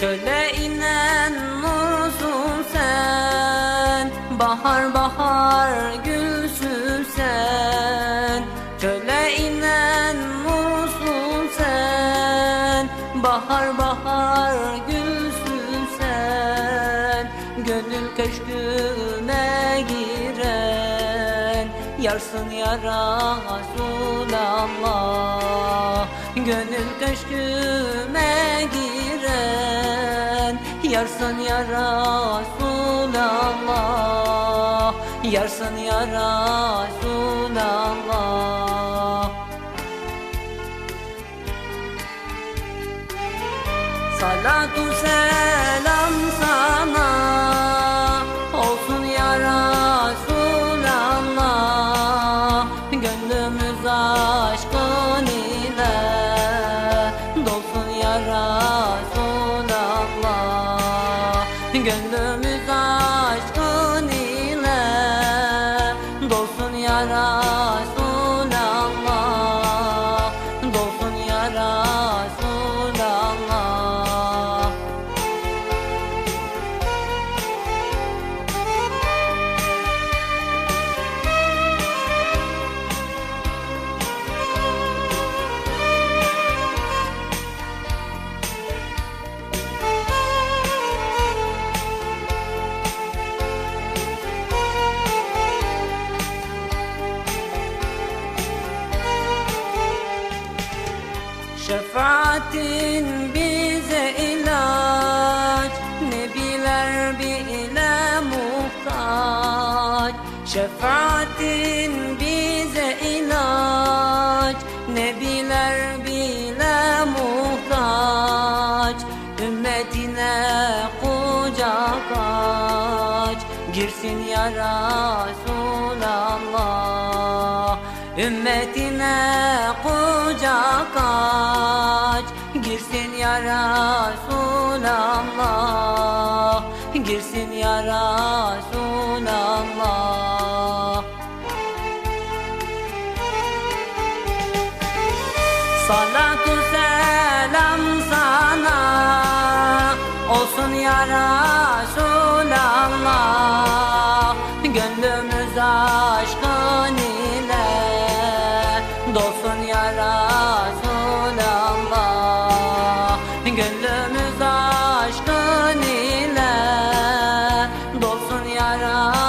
Çöle inen nursun sen Bahar bahar gülsün sen. Çöle inen nursun sen Bahar bahar gülsün sen. Gönül köşküme giren Yarsın ya Resulallah. Gönül köşküme giren Yarsın ya Resulallah Yarsın ya Resulallah Salatu selam sana Şefaatin bize ilaç. Nebiler bile muhtaç. Şefaatin bize ilaç. Nebiler bile muhtaç. Ümmetine kucak aç. Girsin ya Resulallah Ümmetine kucak aç. Girsin ya Resulallah. Girsin ya Resulallah. Salatu selam sana. Olsun ya Resulallah. Gönlümüz aşkın dolsun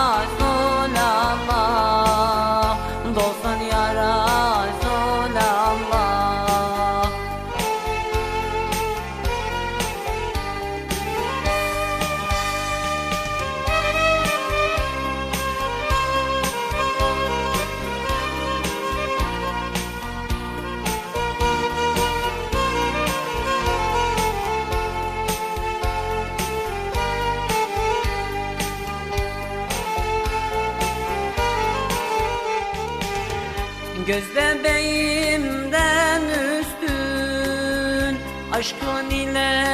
Göz bebeğimden üstün Aşkın ile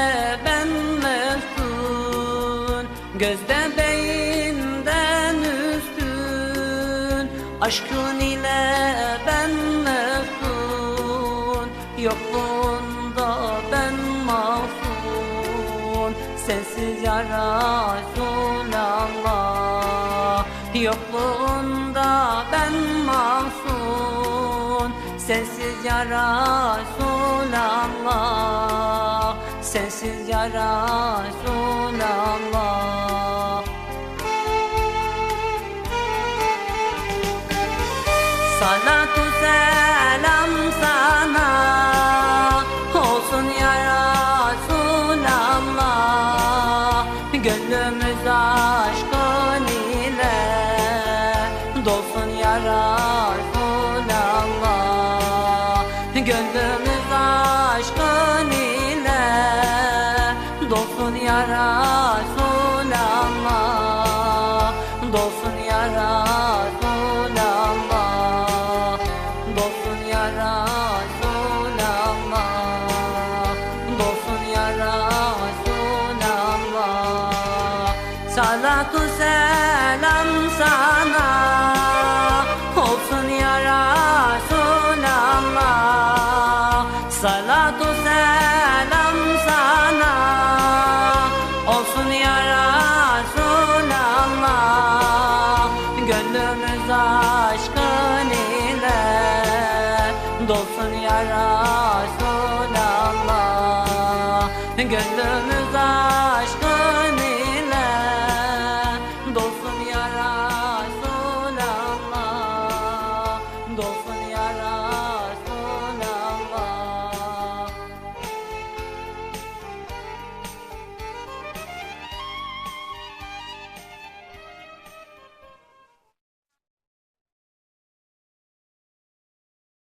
ben meftun. Göz bebeğimden üstün Aşkın ile ben meftun. Yokluğunda ben mahzun Sensiz ya Resulallah Yokluğunda ben mahzun Sensiz ya Resulallah Sensiz ya Resulallah Salatu aşkın ile dolsun ya Resulallah Dolsun ya Resulallah Dolsun ya Resulallah